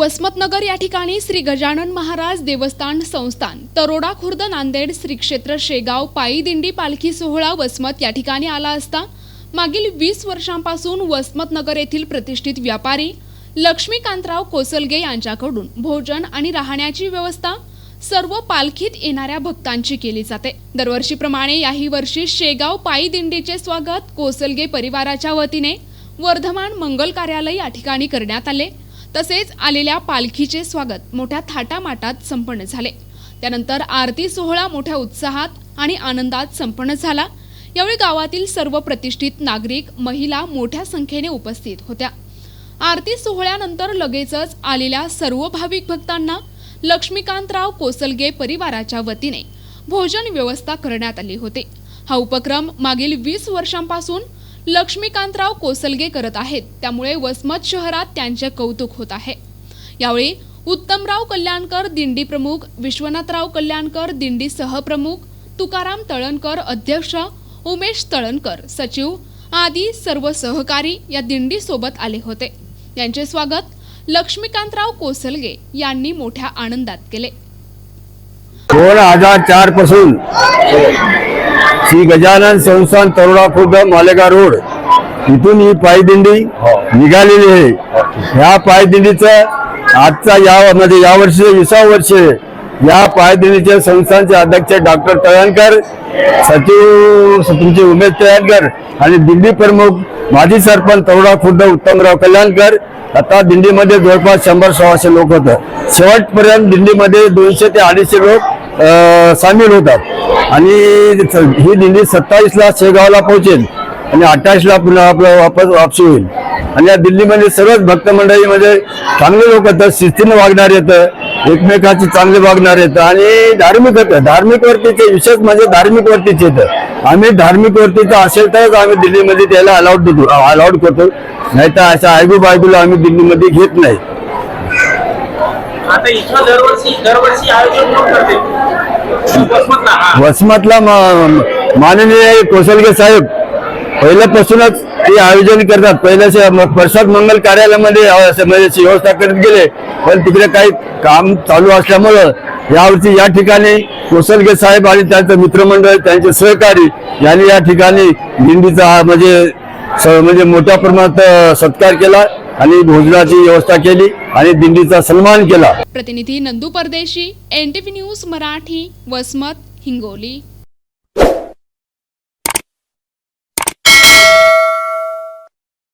वसमतनगर या ठिकाणी श्री गजानन महाराज देवस्थान संस्थान तरोडा खुर्द नांदेड श्री क्षेत्र शेगाव पायी दिंडी पालखी सोहळा वसमत या ठिकाणी आला असता मागील वीस वर्षांपासून वसमतनगर येथील प्रतिष्ठित व्यापारी लक्ष्मीकांतराव कोसलगे यांच्याकडून भोजन आणि राहण्याची व्यवस्था सर्व पालखीत येणाऱ्या भक्तांची केली जाते. दरवर्षीप्रमाणे याही वर्षी शेगाव पायी दिंडीचे स्वागत कोसलगे परिवाराच्या वतीने वर्धमान मंगल कार्यालय या ठिकाणी करण्यात आले. तसेच आलेल्या पालखीचे स्वागत मोठ्या थाटामाटात संपन्न झाले. त्यानंतर आरती सोहळा मोठ्या उत्साहात आणि आनंदात संपन्न झाला. यावेळी गावातील सर्व प्रतिष्ठित नागरिक महिला मोठ्या संख्येने उपस्थित होत्या. आरती सोहळ्यानंतर लगेचच आलेल्या सर्व भाविक भक्तांना लक्ष्मीकांतराव कोसलगे परिवाराच्या वतीने भोजन व्यवस्था करण्यात आली होती. हा उपक्रम मागील वीस वर्षांपासून लक्ष्मीकांतराव कोसलगे करत आहेत. त्यामुळे वसमत शहरात त्यांचे कौतुक होत आहे. यावेळी उत्तमराव कल्याणकर दिंडी प्रमुख विश्वनाथराव कल्याणकर दिंडी सहप्रमुख तुकाराम तळणकर अध्यक्ष उमेश तळणकर सचिव आदी सर्व सहकारी या दिंडी सोबत आले होते. यांचे स्वागत लक्ष्मीकांतराव कोसलगे यांनी मोठ्या आनंदात केले. दोन हजार चारपासून श्री गजानन संस्थान तरोडा खुर्द मालेगाव रोड. इथून ही पायदिंडी निघालेली आहे. ह्या पायदिंडीचं आजचा या म्हणजे या वर्षी विसाव वर्ष. या पायदिंडीचे संस्थानचे अध्यक्ष डॉक्टर तळणकर सचिव तुमचे उमेश तळणकर आणि दिंडी प्रमुख माजी सरपंच तरोडा खुर्द उत्तमराव कल्याणकर. आता दिंडीमध्ये जवळपास शंभर सव्वाशे लोक होतं. शेवटपर्यंत दिंडीमध्ये दोनशे ते अडीचशे लोक सामील होतात. आणि ही दिंडी सत्तावीसला शेगावला पोहोचेल आणि अठ्ठावीसला पुन्हा आपलं वापस वापसी होईल. आणि या दिल्लीमध्ये सर्वच भक्त मंडळीमध्ये चांगले लोक येतात शिस्तीनं वागणार येतं एकमेकाची चांगले वागणार येतं आणि धार्मिक येतं धार्मिक वरतीचे विशेष म्हणजे धार्मिक वरतीचे येतं. आम्ही धार्मिक वरतीचं असेल तरच आम्ही दिल्लीमध्ये त्याला अलाउड देतो अलाउड करतो. नाही तर अशा आयगू बायगूला आम्ही दिल्लीमध्ये घेत नाही. आता इथं दरवर्षी दरवर्षी आयोजन करते? वसमतला माननीय कोसलगे साहेब पहिल्यापासूनच ते आयोजन करतात. पहिल्याचे प्रसाद मंगल कार्यालयामध्ये म्हणजे व्यवस्था करत गेले. पण तिकडे काही काम चालू असल्यामुळं यावर्षी या ठिकाणी कोसलगे साहेब आणि त्यांचं मित्रमंडळ त्यांचे सहकारी यांनी या ठिकाणी दिंडीचा म्हणजे स- म्हणजे मोठ्या प्रमाणात सत्कार केला. आणि भोजनाची व्यवस्था केली आणि दिंडीचा सन्मान केला. प्रतिनिधी नंदू परदेशी एनटीव्ही न्यूज मराठी वसमत हिंगोली.